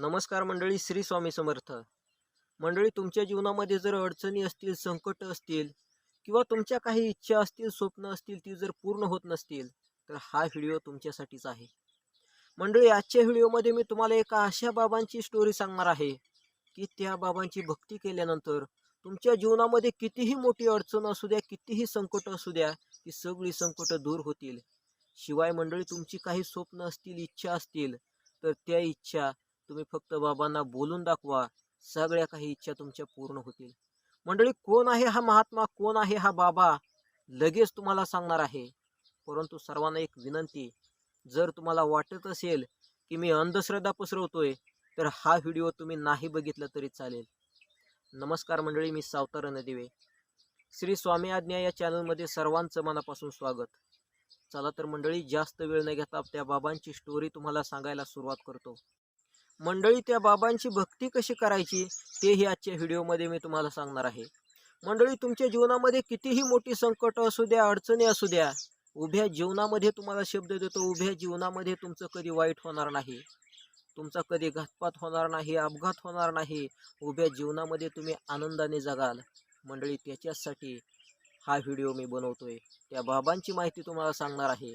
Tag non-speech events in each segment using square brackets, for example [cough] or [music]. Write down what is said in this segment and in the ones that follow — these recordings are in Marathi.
नमस्कार मंडळी श्री स्वामी समर्थ. मंडळी तुमच्या जीवनामध्ये जर अडचणी असतील संकट असतील किंवा तुमच्या काही इच्छा असतील स्वप्न असतील ती जर पूर्ण होत नसतील तर हा व्हिडिओ तुमच्यासाठीच आहे. मंडळी आजच्या व्हिडिओमध्ये मी तुम्हाला एका अशा बाबांची स्टोरी सांगणार आहे की त्या बाबांची भक्ती केल्यानंतर तुमच्या जीवनामध्ये कितीही मोठी अडचण असू द्या कितीही संकट असू द्या ती सगळी संकट दूर होतील. शिवाय मंडळी तुमची काही स्वप्न असतील इच्छा असतील तर त्या इच्छा तुम्ही फक्त बाबांना बोलून दाखवा. सगळ्या काही इच्छा तुमच्या पूर्ण होतील. मंडळी कोण आहे हा महात्मा? कोण आहे हा बाबा? लगेच तुम्हाला सांगणार आहे. परंतु सर्वांना एक विनंती जर तुम्हाला वाटत असेल की मी अंधश्रद्धा पसरवतोय तर हा व्हिडिओ तुम्ही नाही बघितला तरी चालेल. नमस्कार मंडळी मी सावतार नदिवे. श्री स्वामी आज्ञा या चॅनलमध्ये सर्वांचं मनापासून स्वागत. चला तर मंडळी जास्त वेळ न घेता त्या बाबांची स्टोरी तुम्हाला सांगायला सुरुवात करतो. मंडळी त्या बाबांची भक्ती कशी करायची तेही आजच्या व्हिडिओमध्ये मी तुम्हाला सांगणार आहे. मंडळी तुमच्या जीवनामध्ये कितीही मोठी संकट असू द्या अडचणी असू द्या उभ्या जीवनामध्ये तुम्हाला शब्द देतो उभ्या जीवनामध्ये तुमचं कधी वाईट होणार नाही. तुमचा कधी घातपात होणार नाही अपघात होणार नाही. उभ्या जीवनामध्ये तुम्ही आनंदाने जगाल. मंडळी त्याच्यासाठी हा व्हिडिओ मी बनवतोय. त्या बाबांची माहिती तुम्हाला सांगणार आहे.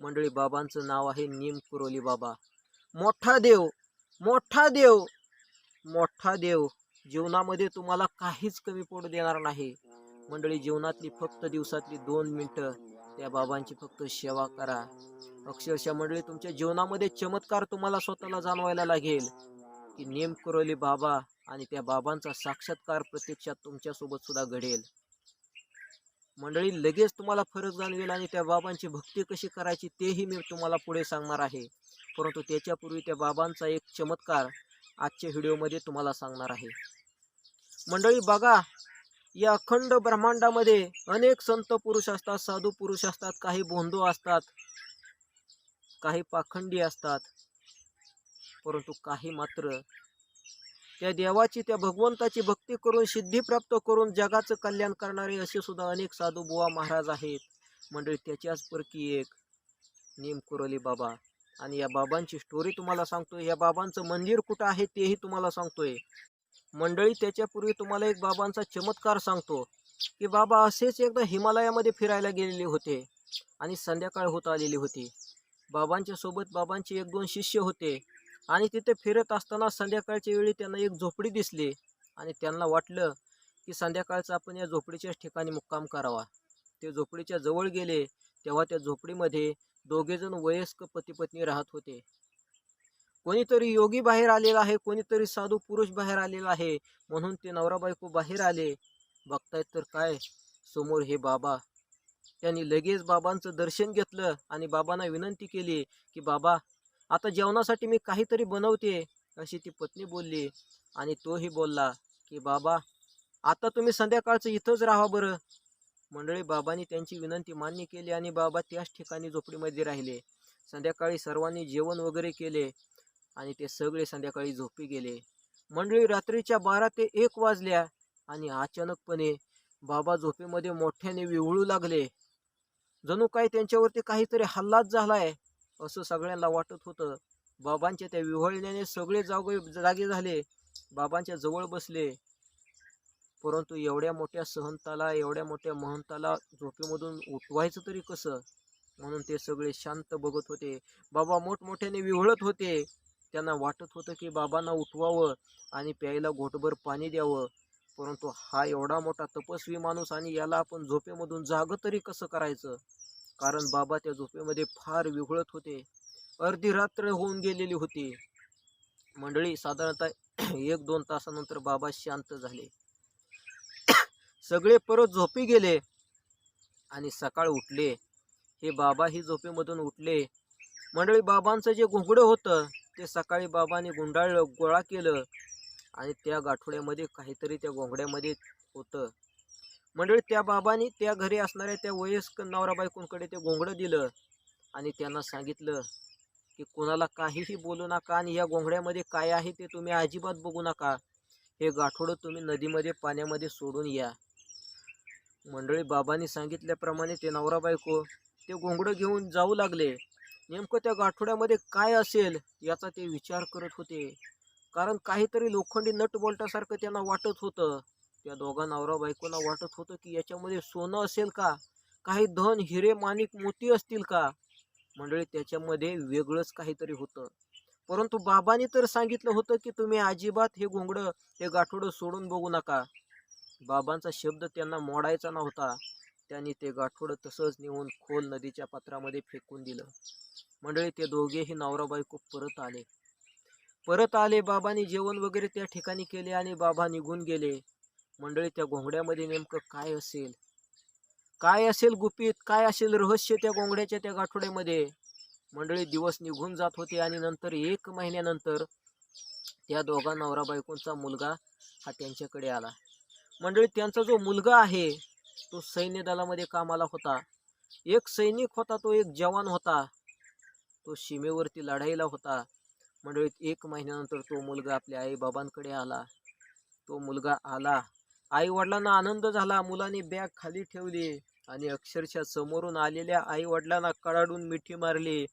मंडळी बाबांचं नाव आहे नीम कुरोली बाबा. मोठा देव मोठा देव मोठा देव जीवनामध्ये तुम्हाला काहीच कमी पडू देणार नाही. मंडळी जीवनातली फक्त दिवसातली दोन मिनटं त्या बाबांची फक्त सेवा करा. अक्षरशः मंडळी तुमच्या जीवनामध्ये चमत्कार तुम्हाला स्वतःला जाणवायला लागेल की नेम कुरोली बाबा आणि त्या बाबांचा साक्षात्कार प्रत्यक्षात तुमच्यासोबत सुद्धा घडेल. मंडळी लगेच तुम्हाला फरक जाणवेल आणि त्या बाबांची भक्ती कशी करायची तेही मी तुम्हाला पुढे सांगणार आहे. परंतु त्याच्यापूर्वी त्या बाबांचा एक चमत्कार आजच्या व्हिडिओमध्ये तुम्हाला सांगणार आहे. मंडळी बघा या अखंड ब्रह्मांडामध्ये अनेक संत पुरुष असतात साधू पुरुष असतात काही बोंधू असतात काही पाखंडी असतात. परंतु काही मात्र त्या देवाची त्या भगवंताची भक्ती करून सिद्धी प्राप्त करून जगाचं कल्याण करणारे असे सुद्धा अनेक साधू बुवा महाराज आहेत. मंडळी त्याच्याच परकी एक. नेम कुरोली बाबा. आणि या बाबांची स्टोरी तुम्हाला सांगतोय. या बाबांचं मंदिर कुठं आहे तेही तुम्हाला सांगतोय. मंडळी त्याच्यापूर्वी तुम्हाला एक बाबांचा चमत्कार सांगतो. की बाबा असेच एकदा हिमालयामध्ये फिरायला गेलेले होते. आणि संध्याकाळ होत आलेली होती. बाबांच्या सोबत बाबांचे एक दोन शिष्य होते. आणि तिथे फिरत असताना संध्याकाळच्या वेळी त्यांना एक झोपडी दिसली आणि त्यांना वाटलं की संध्याकाळचं आपण या झोपडीच्याच ठिकाणी मुक्काम करावा. ते झोपडीच्या जवळ गेले तेव्हा त्या झोपडीमध्ये दोघेजण वयस्क पती पत्नी राहत होते. कोणीतरी योगी बाहेर आलेला आहे कोणीतरी साधू पुरुष बाहेर आलेला आहे म्हणून ते नवरा बायको बाहेर आले. बघतायत तर काय? समोर हे बाबा. त्यांनी लगेच बाबांचं दर्शन घेतलं आणि बाबांना विनंती केली की बाबा आता जेवणासाठी मी काहीतरी बनवते अशी ती पत्नी बोलली आणि तोही बोलला की बाबा आता तुम्ही संध्याकाळचं इथंच राहा बरं. मंडळी बाबांनी त्यांची विनंती मान्य केली आणि बाबा त्याच ठिकाणी झोपडीमध्ये राहिले. संध्याकाळी सर्वांनी जेवण वगैरे केले आणि ते सगळे संध्याकाळी झोपी गेले. मंडळी रात्रीच्या बारा ते एक वाजल्या आणि अचानकपणे बाबा झोपेमध्ये मोठ्याने विवळू लागले. जणू काय त्यांच्यावरती काहीतरी हल्लाच झालाय? असं सगळ्यांना वाटत होतं. बाबांच्या त्या विव्हळण्याने सगळे जागे जागे झाले. बाबांच्या जवळ बसले. परंतु एवढ्या मोठ्या सहंताला एवढ्या मोठ्या महंताला झोपेमधून उठवायचं तरी कसं? म्हणून ते सगळे शांत बघत होते. बाबा मोठमोठ्याने विव्हळत होते. त्यांना वाटत होतं की बाबांना उठवावं आणि प्यायला घोटभर पाणी द्यावं. परंतु हा एवढा मोठा तपस्वी माणूस आणि याला आपण झोपेमधून जागं तरी कसं करायचं? कारण बाबा त्या झोपेमध्ये फार विघळत होते. अर्धी रात्र होऊन गेलेली होती. मंडळी साधारणतः [clears throat] एक दोन तासानंतर बाबा शांत झाले. [clears throat] सगळे परत झोपी गेले आणि सकाळ उठले. हे बाबा ही झोपेमधून उठले. मंडळी बाबांचं जे घोंगडं होतं ते सकाळी बाबाने गुंडाळलं गोळा केलं आणि त्या गाठोड्यामध्ये काहीतरी त्या घोंगड्यामध्ये होतं. मंडळी त्या बाबांनी त्या घरी असणाऱ्या त्या वयस्क नवरा बायकोंकडे ते घोंगडं दिलं आणि त्यांना सांगितलं की कोणाला काहीही बोलू नका आणि या घोंगड्यामध्ये काय आहे ते तुम्ही अजिबात बघू नका. हे गाठोडं तुम्ही नदीमध्ये पाण्यामध्ये सोडून या. मंडळी बाबांनी सांगितल्याप्रमाणे ते नवरा बायको ते घोंगडं घेऊन जाऊ लागले. नेमकं त्या गाठोड्यामध्ये काय असेल याचा ते विचार करत होते. कारण काहीतरी लोखंडी नटबोलटासारखं त्यांना वाटत होतं. त्या दोघा नवरा बायकोला वाटत होतं की याच्यामध्ये सोनं असेल का? काही धन हिरे माणिक मोती असतील का? मंडळी त्याच्यामध्ये वेगळंच काहीतरी होतं. परंतु बाबांनी तर सांगितलं होतं की तुम्ही अजिबात हे घोंगडं हे गाठोडं सोडून बघू नका. बाबांचा शब्द त्यांना मोडायचा नव्हता. त्यांनी ते गाठोडं तसंच नेऊन खोल नदीच्या पात्रामध्ये फेकून दिलं. मंडळी ते दोघेही नवरा बायको परत आले. परत आले बाबांनी जेवण वगैरे त्या ठिकाणी केले आणि बाबा निघून गेले. मंडळी त्या घोंगड्यामध्ये नेमकं काय असेल? काय असेल गुपित? काय असेल रहस्य त्या घोंगड्याच्या त्या गाठोड्यामध्ये? मंडळी दिवस निघून जात होते आणि नंतर एक महिन्यानंतर त्या दोघा नवरा बायकोंचा मुलगा हा त्यांच्याकडे आला. मंडळी त्यांचा जो मुलगा आहे तो सैन्य दलामध्ये कामाला होता. एक सैनिक होता तो एक जवान होता. तो सीमेवरती लढाईला होता. मंडळीत एक महिन्यानंतर तो मुलगा आपल्या आईबाबांकडे आला. तो मुलगा आला. आई वडिलांना आनंद झाला. मुलाने बॅग खाली ठेवली आणि अक्षरशः समोरून आलेल्या आई वडिलांना कडाडून मिठी मारली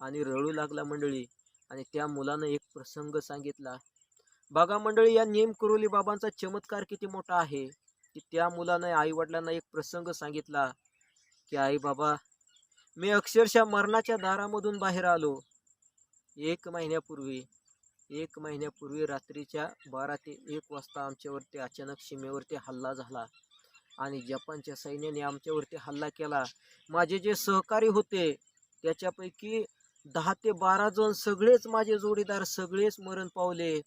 आणि रडू लागला मंडळी. आणि त्या मुलानं एक प्रसंग सांगितला. बघा मंडळी या नेम कुरोली बाबांचा चमत्कार किती मोठा आहे. की त्या मुलानं आई वडिलांना एक प्रसंग सांगितला की आई बाबा मी अक्षरशः मरणाच्या दारामधून बाहेर आलो एक महिन्यापूर्वी. एक महिन्यापूर्वी रात्रीच्या बारा ते एक वाजता आमच्यावरती अचानक सीमेवरती हल्ला झाला आणि जपानच्या सैन्याने आमच्यावरती हल्ला केला. माझे जे सहकारी होते त्याच्यापैकी दहा ते बारा जण सगळेच माझे जोडीदार सगळेच मरण पावले.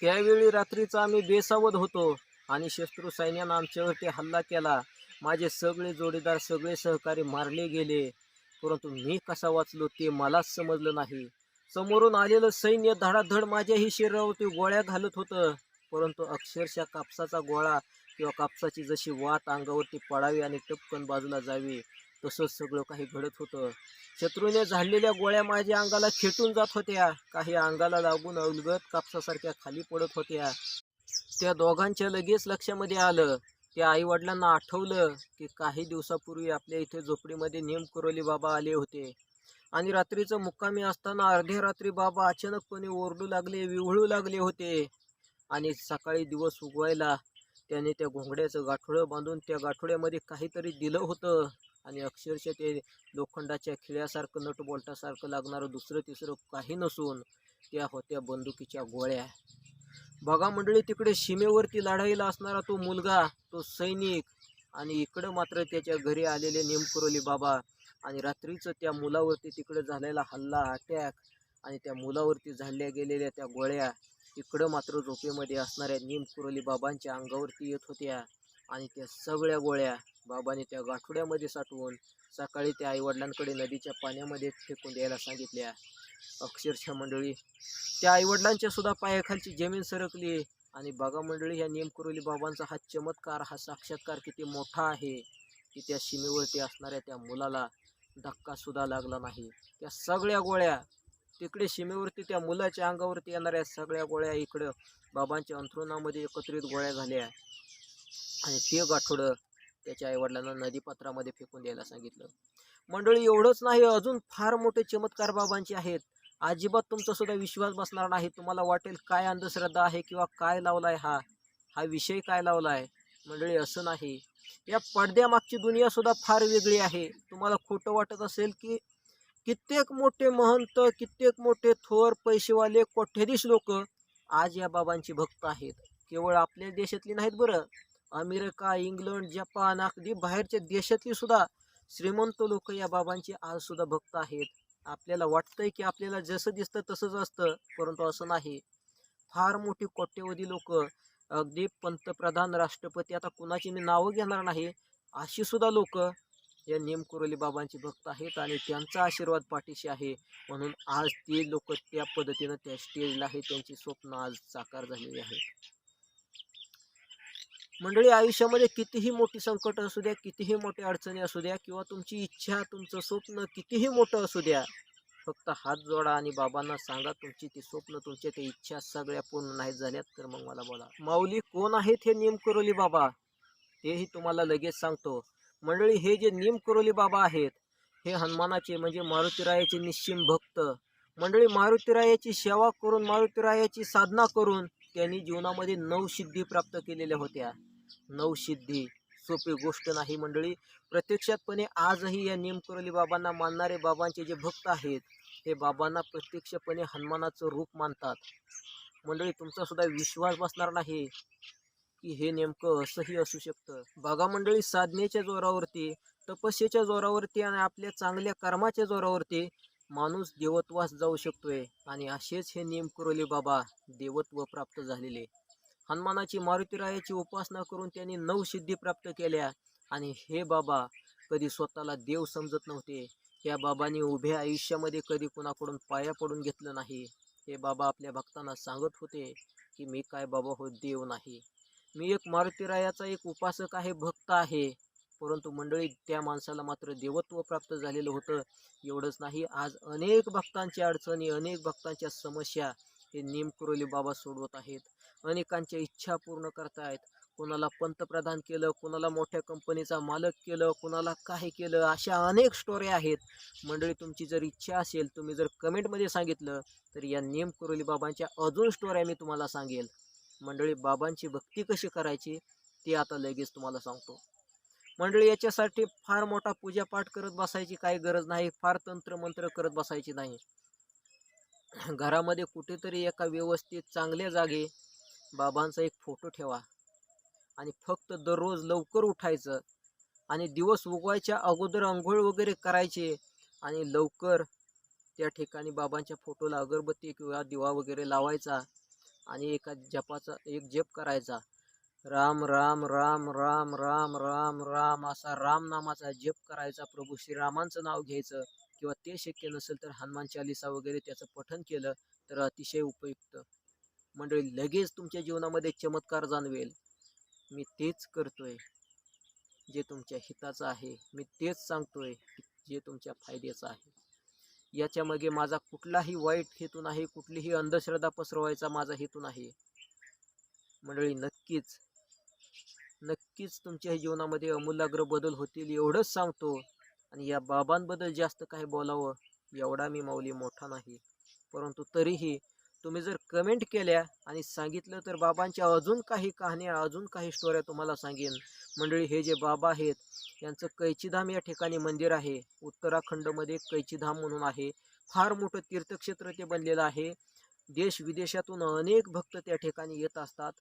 त्यावेळी रात्रीचा आम्ही बेसावध होतो आणि शत्रू सैन्यानं आमच्यावरती हल्ला केला. माझे सगळे जोडीदार सगळे सहकारी मारले गेले. परंतु मी कसा वाचलो ते मलाच समजलं नाही. समोरून आलेलं सैन्य धडाधड माझ्याही शरीरावरती गोळ्या घालत होतं. परंतु अक्षरशः कापसाचा गोळा किंवा कापसाची जशी वात अंगावरती पडावी आणि टपकन बाजूला जावी तसंच सगळं काही घडत होतं. शत्रूने झाडलेल्या गोळ्या माझ्या अंगाला खेटून जात होत्या. काही अंगाला लागून अवलगत कापसासारख्या खाली पडत होत्या. त्या दोघांच्या लगेच लक्षामध्ये आलं. त्या आई वडिलांना आठवलं की काही दिवसापूर्वी आपल्या इथे झोपडीमध्ये नेम कुरोली बाबा आले होते. आणि रात्रीचं मुक्कामी असताना अर्ध्या रात्री बाबा अचानकपणे ओरडू लागले विवळू लागले होते. आणि सकाळी दिवस उगवायला त्याने त्या घोंगड्याचं गाठोडं बांधून त्या गाठोड्यामध्ये काहीतरी दिलं होतं. आणि अक्षरशः ते लोखंडाच्या खिळ्यासारखं नटबोल्टासारखं लागणारं दुसरं तिसरं काही नसून त्या होत्या बंदुकीच्या गोळ्या. बघा मंडळी तिकडे सीमेवरती लढाईला असणारा तो मुलगा तो सैनिक. आणि इकडं मात्र त्याच्या घरी आलेले नेमकुरोली बाबा आणि रात्रीचं त्या मुलावरती तिकडे झालेला हल्ला अटॅक आणि त्या मुलावरती झाडल्या गेलेल्या त्या गोळ्या इकडं मात्र झोपेमध्ये असणाऱ्या नेमकुरोली बाबांच्या अंगावरती येत होत्या. आणि त्या सगळ्या गोळ्या बाबाने त्या गाठोड्यामध्ये साठवून सकाळी त्या आईवडिलांकडे नदीच्या पाण्यामध्ये फेकून द्यायला सांगितल्या. अक्षरशः मंडळी त्या आईवडिलांच्या सुद्धा पायाखालची जमीन सरकली आणि बघा मंडळी ह्या नेमकुरोली बाबांचा हा चमत्कार हा साक्षात्कार किती मोठा आहे. की त्या सीमेवरती असणाऱ्या त्या मुलाला धक्कासुद्धा लागला नाही. त्या सगळ्या गोळ्या तिकडे सीमेवरती त्या मुलाच्या अंगावरती येणाऱ्या सगळ्या गोळ्या इकडं बाबांच्या अंथरुणामध्ये एकत्रित गोळ्या झाल्या. आणि ते गाठोडं त्याच्या आईवडिलांना नदीपात्रामध्ये फेकून द्यायला सांगितलं. मंडळी एवढंच नाही अजून फार मोठे चमत्कार बाबांचे आहेत. अजिबात तुमचा सुद्धा विश्वास बसणार नाही. तुम्हाला वाटेल काय अंधश्रद्धा आहे किंवा काय लावलाय हा? हा विषय काय लावलाय? मंडळी असं नाही. या पडद्यामागची दुनिया सुद्धा फार वेगळी आहे. तुम्हाला खोटं वाटत असेल की कित्येक मोठे महंत कित्येक मोठे थोर पैसेवाले कोट्याधीश लोक आज या बाबांची भक्त आहेत. केवळ आपल्या देशातली नाहीत बरं. अमेरिका इंग्लंड जपान अगदी बाहेरच्या देशातली सुद्धा श्रीमंत लोक या बाबांची आज सुद्धा भक्त आहेत. आपल्याला वाटतंय की आपल्याला जसं दिसतं तसंच असतं परंतु असं नाही. फार मोठी कोट्यवधी लोक अगदी पंतप्रधान राष्ट्रपती आता कुणाची मी नावं घेणार नाही अशी सुद्धा लोक या नेमकुरोली बाबांची भक्त आहेत आणि त्यांचा आशीर्वाद पाठीशी आहे. म्हणून आज ते लोक त्या पद्धतीनं त्या स्टेजला आहे त्यांची स्वप्न आज साकार झालेली आहेत. मंडळी आयुष्यामध्ये कितीही मोठी संकट असू द्या कितीही मोठी अडचणी असू द्या किंवा तुमची इच्छा तुमचं स्वप्न कितीही मोठं असू द्या फक्त हात जोडा आणि बाबांना सांगा तुमची ती स्वप्न तुमच्या ते इच्छा सगळ्या पूर्ण नाही झाल्यात तर मग मला बोला. माऊली कोण आहेत हे नियम बाबा? तेही तुम्हाला लगेच सांगतो. मंडळी हे जे नियम बाबा आहेत हे हनुमानाचे म्हणजे मारुतीरायाचे निश्चिम भक्त. मंडळी मारुतीरायाची सेवा करून मारुतीरायाची साधना करून त्यांनी जीवनामध्ये नऊ सिद्धी प्राप्त केलेल्या होत्या. नऊ सिद्धी. सोपी गोष्ट नाही मंडळी. प्रत्यक्षातपणे आजही या निमकुरली बाबांना मानणारे बाबांचे जे भक्त आहेत ते बाबांना प्रत्यक्षपणे हनुमानाचं रूप मानतात. मंडळी तुमचा सुद्धा विश्वास बसणार नाही की हे नेमकं असंही असू शकतं. बघा मंडळी साधनेच्या जोरावरती तपस्येच्या जोरावरती आणि आपल्या चांगल्या कर्माच्या जोरावरती माणूस देवत्वास जाऊ शकतोय. आणि असेच हे नियम बाबा देवत्व प्राप्त झालेले. हनुमानाची मारुतीरायाची उपासना करून त्यांनी नऊ सिद्धी प्राप्त केल्या. आणि हे बाबा कधी स्वतःला देव समजत नव्हते. या बाबांनी उभ्या आयुष्यामध्ये कधी कुणाकडून पाया पडून घेतलं नाही. हे बाबा आपल्या भक्तांना सांगत होते की मी काय बाबा हो देव नाही. मी एक मारुतीरायाचा एक उपासक आहे भक्त आहे. परंतु मंडळी त्या माणसाला मात्र देवत्व प्राप्त झालेलं होतं. एवढंच नाही आज अनेक भक्तांच्या अडचणी अनेक भक्तांच्या समस्या हे निमकुरोली बाबा सोडवत आहेत. अनेकांच्या इच्छा पूर्ण करतायत. कोणाला पंतप्रधान केलं कोणाला मोठ्या कंपनीचा मालक केलं कोणाला काय केलं अशा अनेक स्टोरी आहेत. मंडळी तुमची जर इच्छा असेल तुम्ही जर कमेंटमध्ये सांगितलं तर या नियम कुरोली बाबांच्या अजून स्टोऱ्या मी तुम्हाला सांगेल. मंडळी बाबांची भक्ती कशी करायची ते आता लगेच तुम्हाला सांगतो. मंडळी याच्यासाठी फार मोठा पूजापाठ करत बसायची काही गरज नाही फार तंत्र मंत्र करत बसायची नाही. घरामध्ये कुठेतरी एका व्यवस्थित चांगल्या जागे बाबांचा एक फोटो ठेवा. आणि फक्त दररोज लवकर उठायचं. आणि दिवस उगवायच्या अगोदर आंघोळ वगैरे करायचे. आणि लवकर त्या ठिकाणी बाबांच्या फोटोला अगरबत्ती किंवा दिवा वगैरे लावायचा. आणि एका जपाचा एक जप करायचा. राम राम राम राम राम राम राम असा राम नामाचा जप करायचा. प्रभू श्रीरामांचं नाव घ्यायचं. किंवा ते शक्य नसेल तर हनुमान चालिसा वगैरे त्याचं पठन केलं तर अतिशय उपयुक्त. मंडळी लगेच तुमच्या जीवनामध्ये चमत्कार जाणवेल. मी तेच करतोय जे तुमच्या हिताचं आहे. मी तेच सांगतोय जे तुमच्या फायद्याचं आहे. याच्यामागे माझा कुठलाही वाईट हेतू नाही कुठलीही अंधश्रद्धा पसरवायचा माझा हेतू नाही. मंडळी नक्कीच नक्कीच तुमच्या जीवनामध्ये अमूलाग्र बदल होतील एवढंच सांगतो. आणि या बाबांबद्दल जास्त काही बोलावं एवढा मी माऊली मोठा नाही. परंतु तरीही तुम्ही जर कमेंट केल्या आणि सांगितलं तर बाबांच्या अजून काही कहाण्या अजून काही स्टोऱ्या तुम्हाला सांगेन. मंडळी हे जे बाबा आहेत यांचं कैचीधाम या ठिकाणी मंदिर आहे. उत्तराखंडमध्ये कैचीधाम म्हणून आहे. फार मोठं तीर्थक्षेत्र ते बनलेलं आहे. देश विदेशातून अनेक भक्त त्या ठिकाणी येत असतात.